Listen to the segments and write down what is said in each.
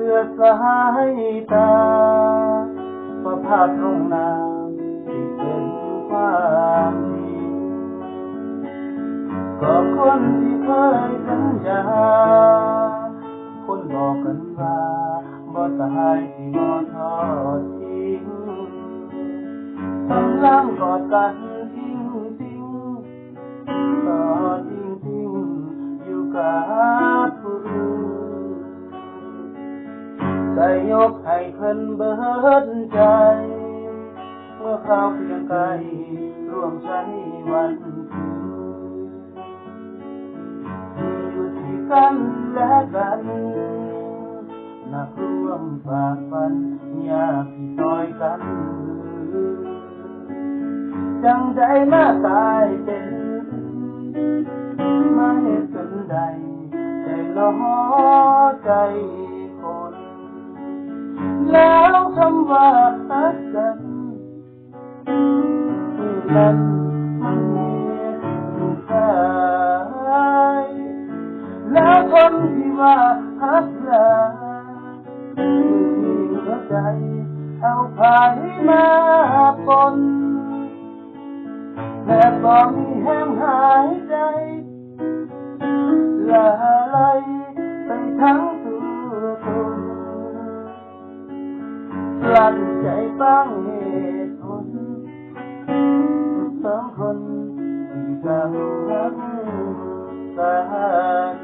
อยากเสือสายตาประภาพตรงน้าที่เป็นความดีก็คนที่เคยสัญญา คนบอกกันว่าบ่ตายที่บ่ทอดทิ้งกำลังกอดกันทิ้งทิ้งต่อทิ้งทิ้งอยู่กับผู้อื่น ยกให้เพิ่นเบิดใจ เมื่อเขาเพียงไกลร่วมใช้วันคืนอยู่ที่กันและกันนักร่วมฝากฝันยากที่ซอยกันจังใจมาตายเป็นไม่สนใดแต่ล้อใจ ว่าฮักกันที่นั้นมันมีค่แล้วคนที่ว่าฮักลามือที่หัวใจเอาภายมาปนแต่บ่มีแห้งหายใจละไหลไปทั้ง ลั้นใจตั้งเหตุผลสองคนที่กำลังกัน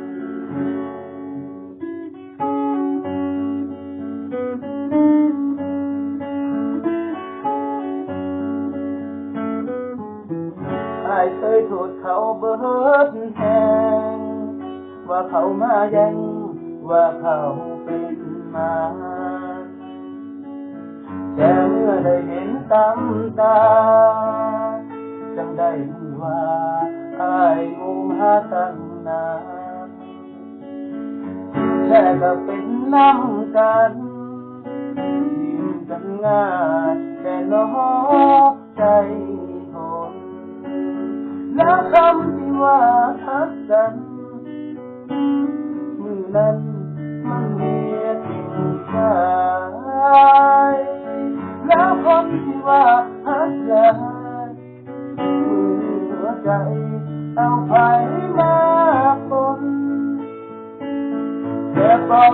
อายเคยโทษเขาเบิดแหงว่าเขามายังว่าเขาเป็นมา แต่เมื่อได้เห็นตามตาจังได้รู้ว่าอายงูมาตั้งนานแค่ก็เป็นน้ำกันยิ้มกันง่ายแต่น้อใจทนแล้วคำที่ว่าทักกันมือนั้นมันมี คนที่ว่าทักกันมือหัวใจเอาไปมาปนแต่ตอ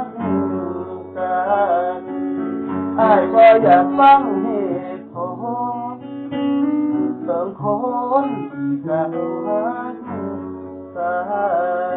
น อายก็อยากฟังเหตุผลสองคนจะเอางรักกัน